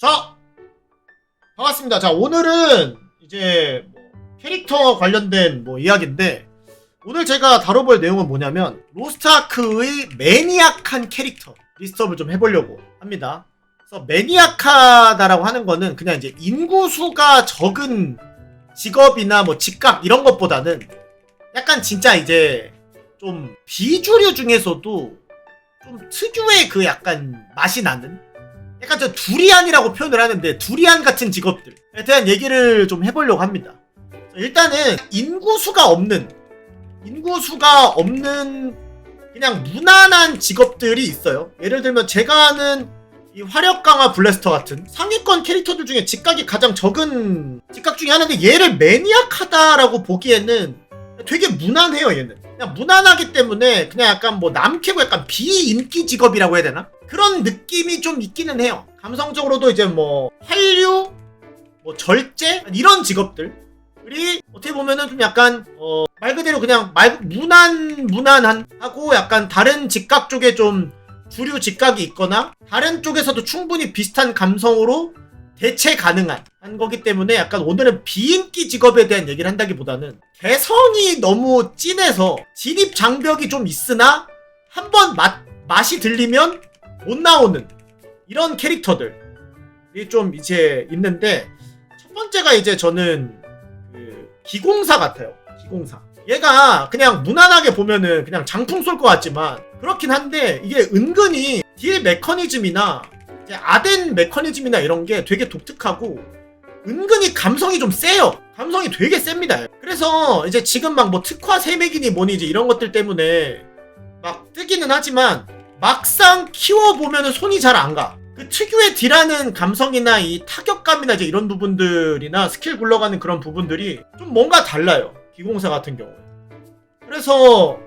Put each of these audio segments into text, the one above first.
자, 반갑습니다. 자, 오늘은 이제 뭐 캐릭터 관련된 뭐 이야기인데, 오늘 제가 다뤄볼 내용은 뭐냐면, 로스트아크의 매니악한 캐릭터 리스트업을 좀 해보려고 합니다. 그래서 매니악하다라고 하는 거는 그냥 이제 인구수가 적은 직업이나 뭐 직각 이런 것보다는 약간 진짜 이제 좀 비주류 중에서도 좀 특유의 그 약간 맛이 나는 약간 저 두리안이라고 표현을 하는데 두리안 같은 직업들에 대한 얘기를 좀 해보려고 합니다. 일단은 인구수가 없는 인구수가 없는 그냥 무난한 직업들이 있어요. 예를 들면 제가 아는 이 화력 강화 블래스터 같은 상위권 캐릭터들 중에 직각이 가장 적은 직각 중에 하나인데 얘를 매니악하다라고 보기에는 되게 무난해요 얘는. 그냥 무난하기 때문에 그냥 약간 뭐 남캐고 약간 비인기 직업이라고 해야 되나? 그런 느낌이 좀 있기는 해요. 감성적으로도 이제 뭐 한류, 뭐 절제 이런 직업들이 어떻게 보면은 좀 약간 어, 말 그대로 그냥 말 무난 무난한 하고 약간 다른 직각 쪽에 좀 주류 직각이 있거나 다른 쪽에서도 충분히 비슷한 감성으로 대체 가능한 한 거기 때문에 약간 오늘은 비인기 직업에 대한 얘기를 한다기보다는 개성이 너무 진해서 진입 장벽이 좀 있으나 한번 맛 맛이 들리면 못 나오는 이런 캐릭터들이 좀 이제 있는데 첫 번째가 이제 저는 그 기공사 같아요. 기공사. 얘가 그냥 무난하게 보면은 그냥 장풍 쏠 것 같지만 그렇긴 한데 이게 은근히 딜 메커니즘이나 아덴 메커니즘이나 이런 게 되게 독특하고 은근히 감성이 좀 세요. 감성이 되게 셉니다. 그래서 이제 지금 막 뭐 특화 세맥이니 뭐니 이제 이런 것들 때문에 막 뜨기는 하지만 막상 키워보면은 손이 잘 안 가. 그 특유의 딜하는 감성이나 이 타격감이나 이제 이런 부분들이나 스킬 굴러가는 그런 부분들이 좀 뭔가 달라요. 기공사 같은 경우에. 그래서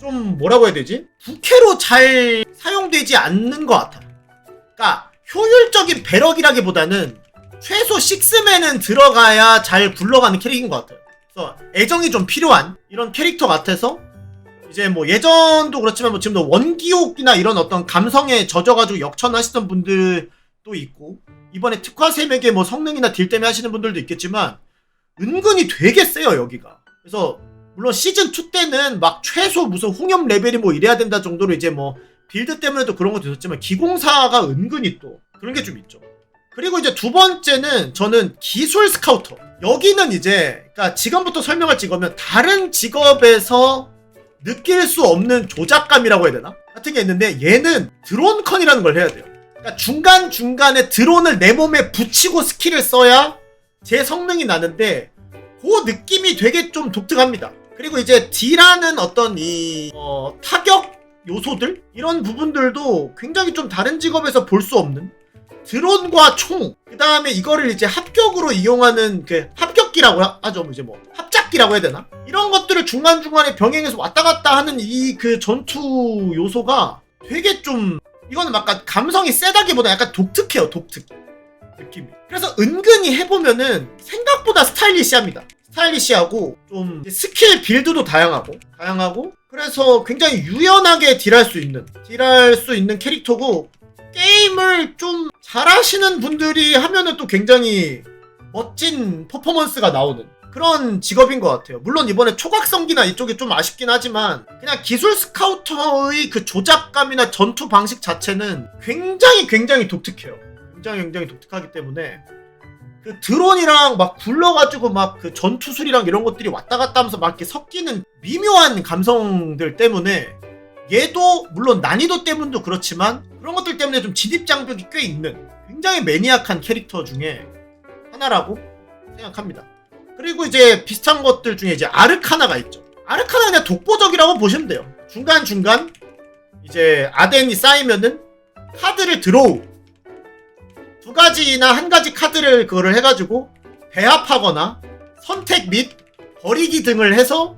좀 뭐라고 해야 되지? 부캐로 잘 사용되지 않는 것 같아. 그러니까 효율적인 배럭이라기보다는 최소 6맨은 들어가야 잘 굴러가는 캐릭인 것 같아요. 그래서 애정이 좀 필요한 이런 캐릭터 같아서 이제 뭐 예전도 그렇지만 뭐 지금도 원기옥이나 이런 어떤 감성에 젖어가지고 역천하시던 분들도 있고 이번에 특화 세맥의 뭐 성능이나 딜 때문에 하시는 분들도 있겠지만 은근히 되게 세요 여기가. 그래서 물론 시즌 2 때는 막 최소 무슨 홍염 레벨이 뭐 이래야 된다 정도로 이제 뭐 빌드 때문에도 그런 것도 있었지만 기공사가 은근히 또 그런 게 좀 있죠. 그리고 이제 두 번째는 저는 기술 스카우터. 여기는 이제 그러니까 지금부터 설명할 직업은 다른 직업에서 느낄 수 없는 조작감이라고 해야 되나? 같은 게 있는데 얘는 드론컨이라는 걸 해야 돼요. 그러니까 중간중간에 드론을 내 몸에 붙이고 스킬을 써야 제 성능이 나는데 그 느낌이 되게 좀 독특합니다. 그리고 이제 D라는 어떤 이 어, 타격 요소들 이런 부분들도 굉장히 좀 다른 직업에서 볼 수 없는 드론과 총, 그 다음에 이거를 이제 합격으로 이용하는 그 합격기라고 하- 하죠. 이제 뭐 합 작기라고 해야 되나? 이런 것들을 중간중간에 병행해서 왔다 갔다 하는 이 그 전투 요소가 되게 좀 이거는 약간 감성이 세다기보다 약간 독특해요. 독특 느낌이. 그래서 은근히 해보면은 생각보다 스타일리시합니다. 스타일리시하고 좀 스킬 빌드도 다양하고 다양하고 그래서 굉장히 유연하게 딜할 수 있는 딜할 수 있는 캐릭터고 게임을 좀 잘하시는 분들이 하면은 또 굉장히 멋진 퍼포먼스가 나오는 그런 직업인 것 같아요. 물론 이번에 초각성기나 이쪽이 좀 아쉽긴 하지만 그냥 기술 스카우터의 그 조작감이나 전투 방식 자체는 굉장히 굉장히 독특해요. 굉장히 굉장히 독특하기 때문에 그 드론이랑 막 굴러가지고 막 그 전투술이랑 이런 것들이 왔다 갔다 하면서 막 이렇게 섞이는 미묘한 감성들 때문에 얘도 물론 난이도 때문도 그렇지만 그런 것들 때문에 좀 진입 장벽이 꽤 있는 굉장히 매니악한 캐릭터 중에 하나라고 생각합니다. 그리고 이제 비슷한 것들 중에 이제 아르카나가 있죠. 아르카나 그냥 독보적이라고 보시면 돼요. 중간 중간 이제 아덴이 쌓이면은 카드를 드로우 두 가지나 한 가지 카드를 그거를 해가지고 배합하거나 선택 및 버리기 등을 해서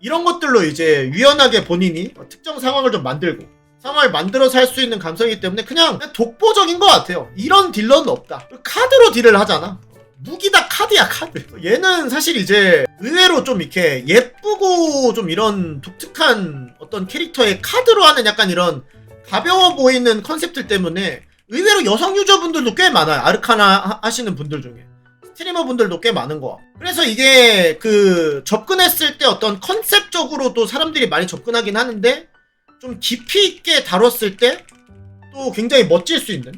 이런 것들로 이제 유연하게 본인이 특정 상황을 좀 만들고 상황을 만들어서 할 수 있는 감성이기 때문에 그냥 독보적인 것 같아요. 이런 딜러는 없다. 카드로 딜을 하잖아. 무기다 카드야 카드. 얘는 사실 이제 의외로 좀 이렇게 예쁘고 좀 이런 독특한 어떤 캐릭터의 카드로 하는 약간 이런 가벼워 보이는 컨셉들 때문에 의외로 여성 유저분들도 꽤 많아요. 아르카나 하- 하시는 분들 중에. 스트리머 분들도 꽤 많은 거. 그래서 이게 그 접근했을 때 어떤 컨셉적으로도 사람들이 많이 접근하긴 하는데 좀 깊이 있게 다뤘을 때 또 굉장히 멋질 수 있는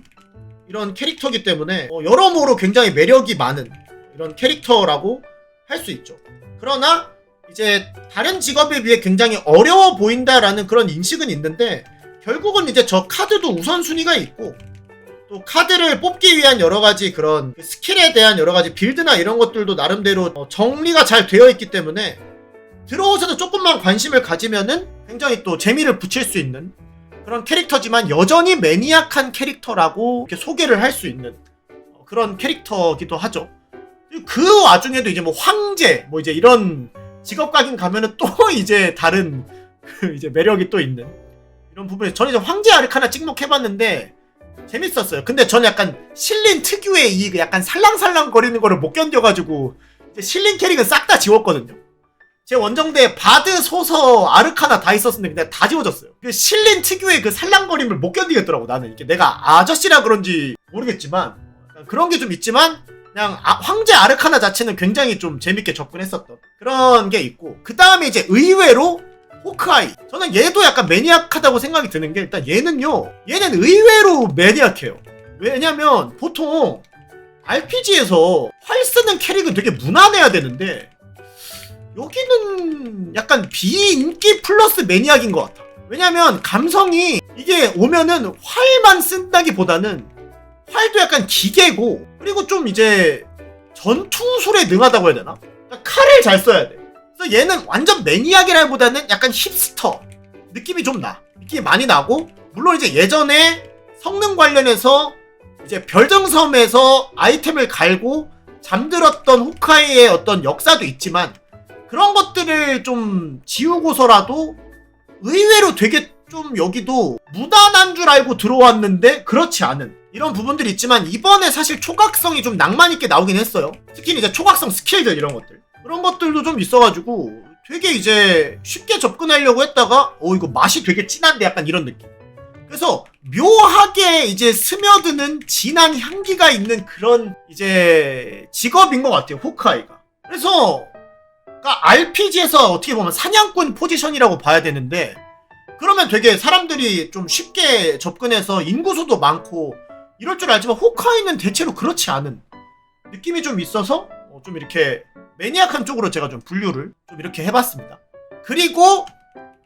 이런 캐릭터기 때문에 어, 여러모로 굉장히 매력이 많은 이런 캐릭터라고 할 수 있죠. 그러나 이제 다른 직업에 비해 굉장히 어려워 보인다라는 그런 인식은 있는데 결국은 이제 저 카드도 우선순위가 있고 또 카드를 뽑기 위한 여러 가지 그런 그 스킬에 대한 여러 가지 빌드나 이런 것들도 나름대로 어, 정리가 잘 되어 있기 때문에 들어오셔서 조금만 관심을 가지면은 굉장히 또 재미를 붙일 수 있는 그런 캐릭터지만 여전히 매니악한 캐릭터라고 소개를 할 수 있는 어, 그런 캐릭터기도 하죠. 그 와중에도 이제 뭐 황제 뭐 이제 이런 직업각인 가면은 또 이제 다른 그 이제 매력이 또 있는 이런 부분에 저는 이제 황제 아르카나 찍먹해봤는데 재밌었어요. 근데 저는 약간 실린 특유의 이그 약간 살랑살랑 거리는 거를 못 견뎌가지고 실린 캐릭은 싹 다 지웠거든요. 제 원정대에 바드 소서 아르카나 다 있었는데 그냥 다 지워졌어요. 그 실린 특유의 그 살랑거림을 못 견디겠더라고 나는. 이게 내가 아저씨라 그런지 모르겠지만 그런 게 좀 있지만 그냥 아- 황제 아르카나 자체는 굉장히 좀 재밌게 접근했었던 그런 게 있고 그 다음에 이제 의외로 호크아이. 저는 얘도 약간 매니악하다고 생각이 드는 게 일단 얘는요 얘는 의외로 매니악해요. 왜냐면 보통 RPG에서 활 쓰는 캐릭은 되게 무난해야 되는데 여기는 약간 비인기 플러스 매니악인 것 같아 왜냐면 감성이 이게 오면은 활만 쓴다기보다는 활도 약간 기계고 그리고 좀 이제 전투술에 능하다고 해야 되나? 그러니까 칼을 잘 써야 돼. 그래서 얘는 완전 매니악이라기보다는 약간 힙스터 느낌이 좀 나. 느낌이 많이 나고 물론 이제 예전에 성능 관련해서 이제 별정섬에서 아이템을 갈고 잠들었던 호카이의 어떤 역사도 있지만 그런 것들을 좀 지우고서라도 의외로 되게 좀 여기도 무난한 줄 알고 들어왔는데 그렇지 않은 이런 부분들이 있지만 이번에 사실 초각성이 좀 낭만 있게 나오긴 했어요. 특히 이제 초각성 스킬들 이런 것들 그런 것들도 좀 있어가지고 되게 이제 쉽게 접근하려고 했다가 어 이거 맛이 되게 진한데 약간 이런 느낌. 그래서 묘하게 이제 스며드는 진한 향기가 있는 그런 이제 직업인 것 같아요 호크아이가. 그래서 그러니까 RPG에서 어떻게 보면 사냥꾼 포지션이라고 봐야 되는데 그러면 되게 사람들이 좀 쉽게 접근해서 인구수도 많고 이럴 줄 알지만 호카이는 대체로 그렇지 않은 느낌이 좀 있어서 어, 좀 이렇게 매니악한 쪽으로 제가 좀 분류를 좀 이렇게 해봤습니다. 그리고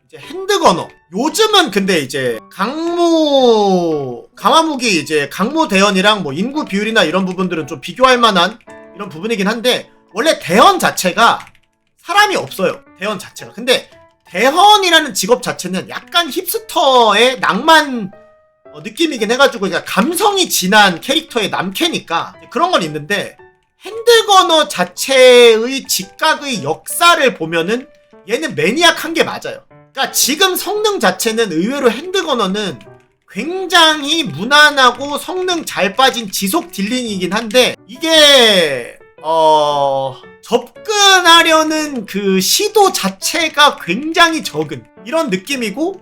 이제 핸드건어. 요즘은 근데 이제 강무 강화무기 이제 강무 대현이랑 뭐 인구 비율이나 이런 부분들은 좀 비교할 만한 이런 부분이긴 한데 원래 대현 자체가 사람이 없어요. 대현 자체가. 근데 대헌이라는 직업 자체는 약간 힙스터의 낭만 어, 느낌이긴 해가지고 그러니까 감성이 진한 캐릭터의 남캐니까 그런 건 있는데 핸드건어 자체의 직각의 역사를 보면은 얘는 매니악한 게 맞아요. 그러니까 지금 성능 자체는 의외로 핸드건어는 굉장히 무난하고 성능 잘 빠진 지속 딜링이긴 한데 이게 어 접근하려는 그 시도 자체가 굉장히 적은 이런 느낌이고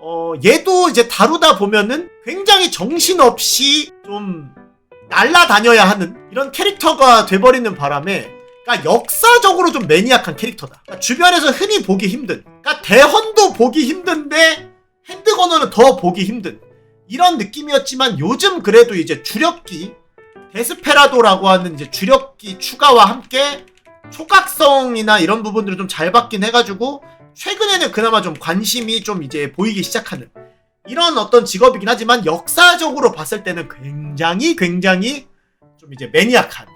어 얘도 이제 다루다 보면은 굉장히 정신없이 좀 날라다녀야 하는 이런 캐릭터가 돼버리는 바람에 그러니까 역사적으로 좀 매니악한 캐릭터다. 그러니까 주변에서 흔히 보기 힘든. 그러니까 대헌도 보기 힘든데 핸드건어는 더 보기 힘든 이런 느낌이었지만 요즘 그래도 이제 주력기 데스페라도라고 하는 이제 주력기 추가와 함께 초각성이나 이런 부분들을 좀 잘 받긴 해가지고 최근에는 그나마 좀 관심이 좀 이제 보이기 시작하는 이런 어떤 직업이긴 하지만 역사적으로 봤을 때는 굉장히 굉장히 좀 이제 매니악한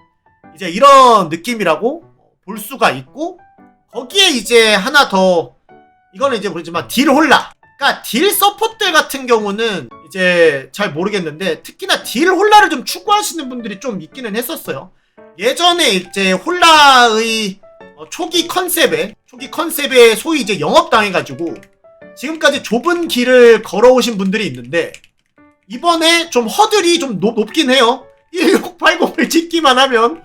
이제 이런 느낌이라고 볼 수가 있고 거기에 이제 하나 더 이거는 이제 모르지만 딜 홀라 그러니까 딜 서포트 같은 경우는 이제 잘 모르겠는데 특히나 딜 홀라를 좀 추구하시는 분들이 좀 있기는 했었어요. 예전에 이제 홀라의 어, 초기 컨셉에 초기 컨셉에 소위 이제 영업 당해가지고 지금까지 좁은 길을 걸어오신 분들이 있는데 이번에 좀 허들이 좀 높, 높긴 해요. 1680을 찍기만 하면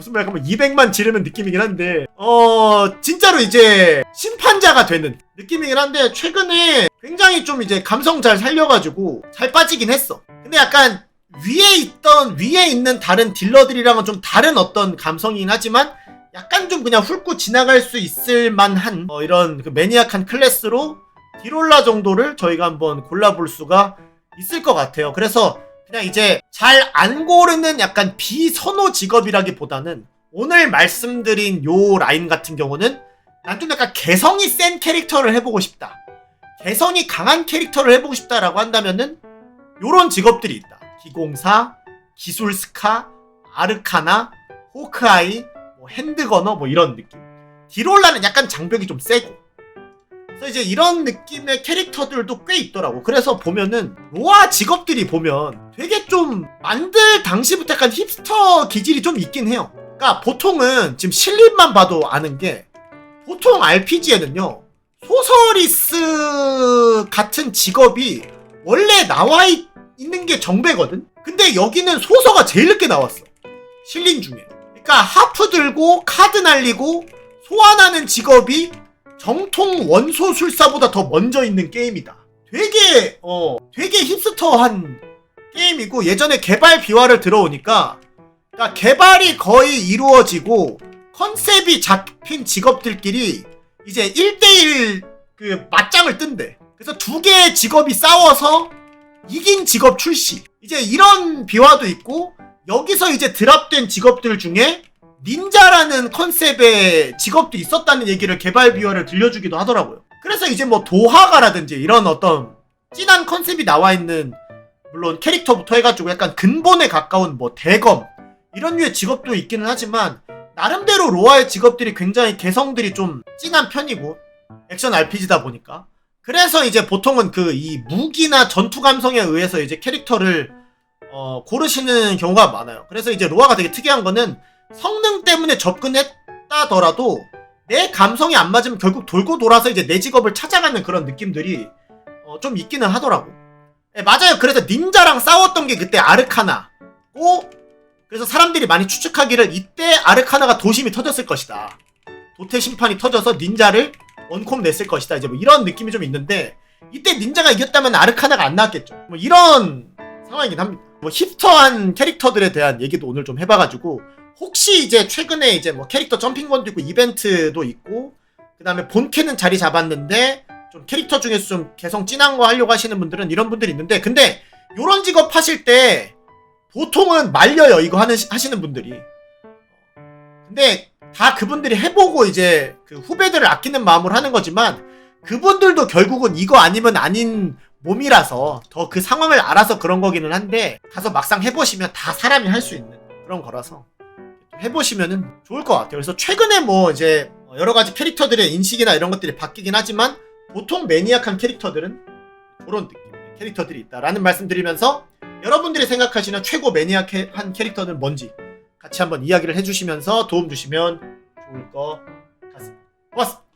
무슨 말 하면 200만 지르는 느낌이긴 한데 어 진짜로 이제 심판자가 되는 느낌이긴 한데 최근에 굉장히 좀 이제 감성 잘 살려가지고 잘 빠지긴 했어. 근데 약간 위에 있던 위에 있는 다른 딜러들이랑은 좀 다른 어떤 감성이긴 하지만 약간 좀 그냥 훑고 지나갈 수 있을 만한 어, 이런 그 매니악한 클래스로 디롤라 정도를 저희가 한번 골라볼 수가 있을 것 같아요. 그래서 그냥 이제 잘 안 고르는 약간 비선호 직업이라기보다는 오늘 말씀드린 요 라인 같은 경우는 난 좀 약간 개성이 센 캐릭터를 해보고 싶다. 개성이 강한 캐릭터를 해보고 싶다라고 한다면은 요런 직업들이 있다. 기공사, 기술 스카, 아르카나, 호크아이, 뭐 핸드거너 뭐 이런 느낌. 디롤라는 약간 장벽이 좀 세고. 그래서 이제 이런 느낌의 캐릭터들도 꽤 있더라고. 그래서 보면은 로아 직업들이 보면 되게 좀 만들 당시부터 약간 힙스터 기질이 좀 있긴 해요. 그러니까 보통은 지금 실립만 봐도 아는 게 보통 RPG에는요. 소서리스 같은 직업이 원래 나와 있, 있는 게 정배거든? 근데 여기는 소서가 제일 늦게 나왔어. 실린 중에. 그러니까 하프 들고 카드 날리고 소환하는 직업이 정통 원소 술사보다 더 먼저 있는 게임이다. 되게 어 되게 힙스터한 게임이고 예전에 개발 비화를 들어오니까 그러니까 개발이 거의 이루어지고 컨셉이 잡힌 직업들끼리 이제 1대1 그 맞짱을 뜬대. 그래서 두 개의 직업이 싸워서 이긴 직업 출시. 이제 이런 비화도 있고 여기서 이제 드랍된 직업들 중에 닌자라는 컨셉의 직업도 있었다는 얘기를 개발 비화를 들려주기도 하더라고요. 그래서 이제 뭐 도화가라든지 이런 어떤 진한 컨셉이 나와 있는 물론 캐릭터부터 해가지고 약간 근본에 가까운 뭐 대검 이런 류의 직업도 있기는 하지만 나름대로 로아의 직업들이 굉장히 개성들이 좀 진한 편이고 액션 RPG다 보니까 그래서 이제 보통은 그 이 무기나 전투 감성에 의해서 이제 캐릭터를 어, 고르시는 경우가 많아요. 그래서 이제 로아가 되게 특이한 거는 성능 때문에 접근했다더라도 내 감성이 안 맞으면 결국 돌고 돌아서 이제 내 직업을 찾아가는 그런 느낌들이 어, 좀 있기는 하더라고. 예, 맞아요. 그래서 닌자랑 싸웠던 게 그때 아르카나고 그래서 사람들이 많이 추측하기를 이때 아르카나가 도심이 터졌을 것이다. 도태 심판이 터져서 닌자를 원콤 냈을 것이다. 이제 뭐 이런 느낌이 좀 있는데 이때 닌자가 이겼다면 아르카나가 안 나왔겠죠. 뭐 이런 상황이긴 합니다. 뭐 힙스터한 캐릭터들에 대한 얘기도 오늘 좀 해봐가지고 혹시 이제 최근에 이제 뭐 캐릭터 점핑건도 있고 이벤트도 있고 그 다음에 본캐는 자리 잡았는데 좀 캐릭터 중에서 좀 개성 진한 거 하려고 하시는 분들은 이런 분들이 있는데 근데 요런 직업 하실 때 보통은 말려요 이거 하는 하시는 분들이. 근데 다 그분들이 해보고 이제 그 후배들을 아끼는 마음으로 하는 거지만 그분들도 결국은 이거 아니면 아닌 몸이라서 더 그 상황을 알아서 그런 거기는 한데 가서 막상 해보시면 다 사람이 할 수 있는 그런 거라서 해보시면은 좋을 것 같아요. 그래서 최근에 뭐 이제 여러 가지 캐릭터들의 인식이나 이런 것들이 바뀌긴 하지만 보통 매니악한 캐릭터들은 그런 느낌의 캐릭터들이 있다라는 말씀 드리면서 여러분들이 생각하시는 최고 매니악한 캐릭터는 뭔지 같이 한번 이야기를 해주시면서 도움 주시면 좋을 것 같습니다. 고맙습니다.